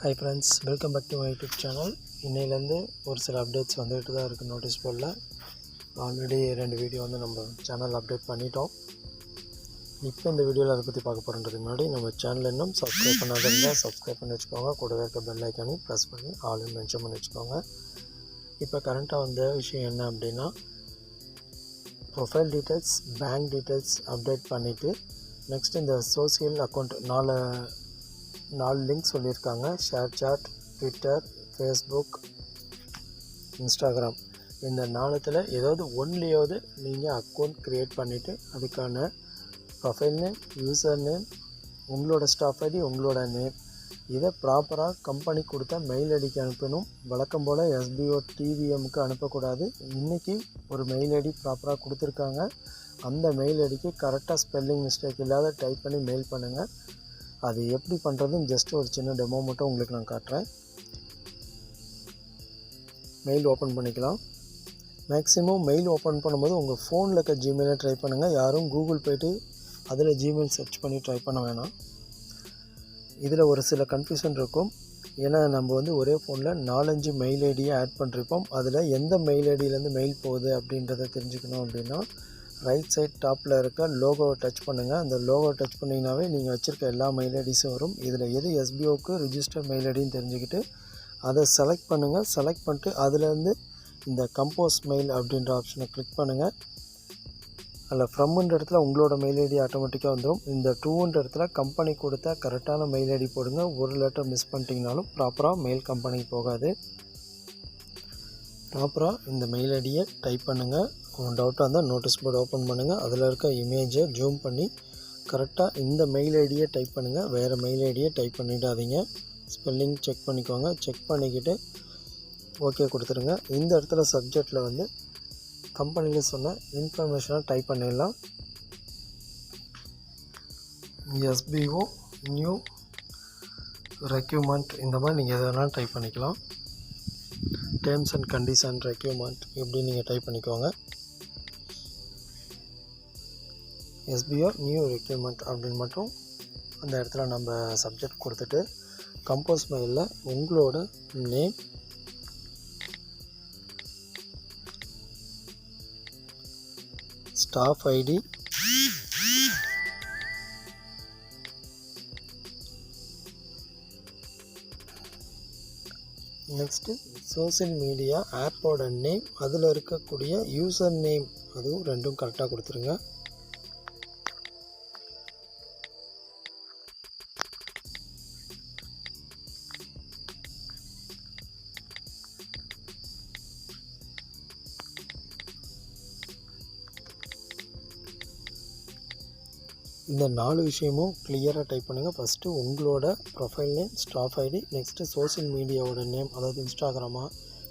Hi friends welcome back to my YouTube channel இன்னையிலேருந்து ஒரு சில அப்டேட்ஸ் வந்துகிட்டு தான் இருக்குது நோட்டீஸ் போர்டில் ஆல்ரெடி ரெண்டு வீடியோ வந்து நம்ம சேனல் அப்டேட் பண்ணிட்டோம். இப்போ இந்த வீடியோவில் அதை பற்றி பார்க்க போகிறதுக்கு முன்னாடி நம்ம சேனல் இன்னும் சப்ஸ்கிரைப் இருந்தால் சப்ஸ்கிரைப் பண்ணி வச்சுக்கோங்க. கூடவே இருக்க பெல் ஐக்கானையும் ப்ரெஸ் பண்ணி ஆல்ரெடி மென்ஷன் பண்ணி வச்சுக்கோங்க. இப்போ கரண்ட்டாக வந்த விஷயம் என்ன அப்படின்னா profile details bank details update பண்ணிவிட்டு நெக்ஸ்ட் இந்த சோசியல் அக்கௌண்ட் நாலு நாலு லிங்க் சொல்லியிருக்காங்க. ShareChat Twitter Facebook Instagram இந்த நாளத்தில் ஏதாவது ஒன்லேயாவது நீங்கள் அக்கௌண்ட் க்ரியேட் பண்ணிவிட்டு அதுக்கான ப்ரொஃபைல் நேம் யூசர் நேம் உங்களோட ஸ்டாஃப் ஐடி உங்களோட நேம் இதை ப்ராப்பராக கம்பெனி கொடுத்த மெயில் ஐடிக்கு அனுப்பணும். வழக்கம் போல் எஸ்பிஓ டிவிஎம்க்கு அனுப்பக்கூடாது. இன்றைக்கி ஒரு மெயில் ஐடி ப்ராப்பராக கொடுத்துருக்காங்க. அந்த மெயில் ஐடிக்கு கரெக்டாக ஸ்பெல்லிங் மிஸ்டேக் இல்லாத டைப் பண்ணி மெயில் பண்ணுங்கள் அது எப்படி பண்ணுறதுன்னு ஜஸ்ட் ஒரு சின்ன டெமோ மட்டும் உங்களுக்கு நான் காட்டுறேன். மெயில் ஓப்பன் பண்ணிக்கலாம். மேக்ஸிமம் மெயில் ஓப்பன் பண்ணும்போது உங்கள் ஃபோனில் இருக்க ஜிமெயிலை ட்ரை பண்ணுங்கள் யாரும் கூகுள் போய்ட்டு அதில் ஜிமெயில் சர்ச் பண்ணி ட்ரை பண்ண வேணாம். இதில் ஒரு சில கன்ஃபியூஷன் இருக்கும். ஏன்னா நம்ம வந்து ஒரே ஃபோனில் நாலஞ்சு மெயில் ஐடியை ஆட் பண்ணிருப்போம். அதில் எந்த மெயில் ஐடியிலேருந்து மெயில் போகுது அப்படின்றத தெரிஞ்சுக்கணும் அப்படின்னா ரைட் சைட் டாப்பில் இருக்க லோகோவை டச் பண்ணுங்கள் அந்த லோகோ டச் பண்ணிங்கனாவே நீங்கள் வச்சுருக்க எல்லா மெயில் ஐடிஸும் வரும். இதில் எது எஸ்பிஓக்கு ரிஜிஸ்டர் மெயில் ஐடின்னு தெரிஞ்சுக்கிட்டு அதை செலக்ட் பண்ணுங்கள் செலக்ட் பண்ணிட்டு அதுலேருந்து இந்த கம்போஸ் மெயில் அப்படின்ற ஆப்ஷனை கிளிக் பண்ணுங்கள் அதில் ஃப்ரம்ன்ற இடத்துல உங்களோட மெயில் ஐடி ஆட்டோமேட்டிக்காக வந்துடும் இந்த டூன்ற இடத்துல கம்பெனி கொடுத்தா கரெக்டான மெயில் ஐடி போடுங்க. ஒரு லெட்டர் மிஸ் பண்ணிட்டீங்கனாலும் ப்ராப்பராக மெயில் கம்பெனிக்கு போகாது. ப்ராப்பராக இந்த மெயில் ஐடியை டைப் பண்ணுங்கள் உங்கள் டவுட்டாக இருந்தால் நோட்டீஸ் போர்டு ஓப்பன் பண்ணுங்கள் அதில் இருக்க இமேஜை ஜூம் பண்ணி கரெக்டாக இந்த மெயில் ஐடியை டைப் பண்ணுங்கள் வேறு மெயில் ஐடியை டைப் பண்ணிடாதீங்க. ஸ்பெல்லிங் செக் பண்ணிக்கோங்க. செக் பண்ணிக்கிட்டு ஓகே கொடுத்துருங்க. இந்த இடத்துல சப்ஜெக்டில் வந்து கம்பெனியில் சொன்ன இன்ஃபர்மேஷனை டைப் பண்ணிடலாம். எஸ்பிஓ நியூ ரெக்யூமெண்ட் இந்த மாதிரி நீங்கள் எது வேணாலும் டைப் பண்ணிக்கலாம். டேர்ம்ஸ் அண்ட் கண்டிஷன் ரெக்யூமெண்ட் இப்படி நீங்கள் டைப் பண்ணிக்கோங்க. எஸ்பிஆர் நியூ ரெக்யூமெண்ட் அப்படின்னு மட்டும் அந்த இடத்துல நம்ம சப்ஜெக்ட் கொடுத்துட்டு கம்போஸ் மெயிலில் உங்களோட name staff ID next social media ஆப்போட நேம் அதில் இருக்கக்கூடிய யூசர் நேம் அதுவும் ரெண்டும் கரெக்டாக கொடுத்துருங்க. இந்த நாலு விஷயமும் கிளியராக டைப் பண்ணுங்கள் ஃபஸ்ட்டு உங்களோட profile name staff ID next social மீடியாவோட name அதாவது இன்ஸ்டாகிராமா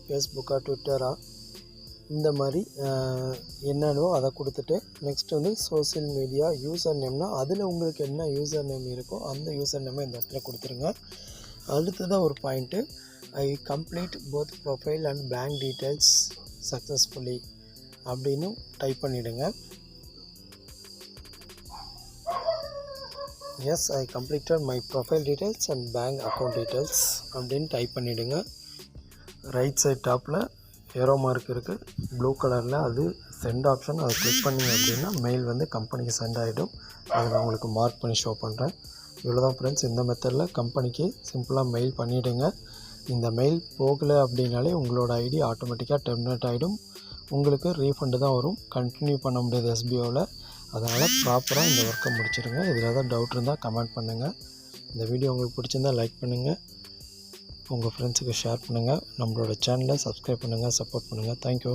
ஃபேஸ்புக்கா ட்விட்டரா இந்த மாதிரி என்னென்னவோ அதை கொடுத்துட்டு நெக்ஸ்ட் வந்து சோசியல் மீடியா யூசர் நேம்னா அதில் உங்களுக்கு என்ன யூசர் நேம் இருக்கோ அந்த யூசர் நேமை இந்த இடத்துல கொடுத்துருங்க. அடுத்ததாக ஒரு point I complete both profile and bank details successfully அப்படின்னு டைப் பண்ணிவிடுங்க yes I completed my profile details and bank account details அப்படின்னு டைப் பண்ணிவிடுங்க ரைட் சைட் டாப்பில் ஏரோ மார்க் இருக்குது ப்ளூ கலரில் அது சென்ட் ஆப்ஷன் அதை கிளிக் பண்ணிங்க அப்படின்னா மெயில் வந்து கம்பெனிக்கு சென்ட் ஆகிடும் அதை நான் உங்களுக்கு மார்க் பண்ணி ஷோ பண்ணுறேன் இவ்வளோ தான் ஃப்ரெண்ட்ஸ் இந்த மெத்தடில் கம்பெனிக்கு சிம்பிளாக மெயில் பண்ணிவிடுங்க இந்த மெயில் போகலை அப்படின்னாலே உங்களோட ஐடி ஆட்டோமேட்டிக்காக டெர்மினேட் ஆகிடும் உங்களுக்கு ரீஃபண்டு தான் வரும். கண்டினியூ பண்ண முடியாது எஸ்பிஓவில் அதனால் ப்ராப்பராக இந்த ஒர்க்கை முடிச்சிடுங்க இதில் ஏதாவது டவுட் இருந்தால் கமெண்ட் பண்ணுங்கள் இந்த வீடியோ உங்களுக்கு பிடிச்சிருந்தால் லைக் பண்ணுங்கள் உங்கள் ஃப்ரெண்ட்ஸுக்கு ஷேர் பண்ணுங்கள் நம்மளோட சேனலை சப்ஸ்கிரைப் பண்ணுங்கள் சப்போர்ட் பண்ணுங்கள் தேங்க்யூ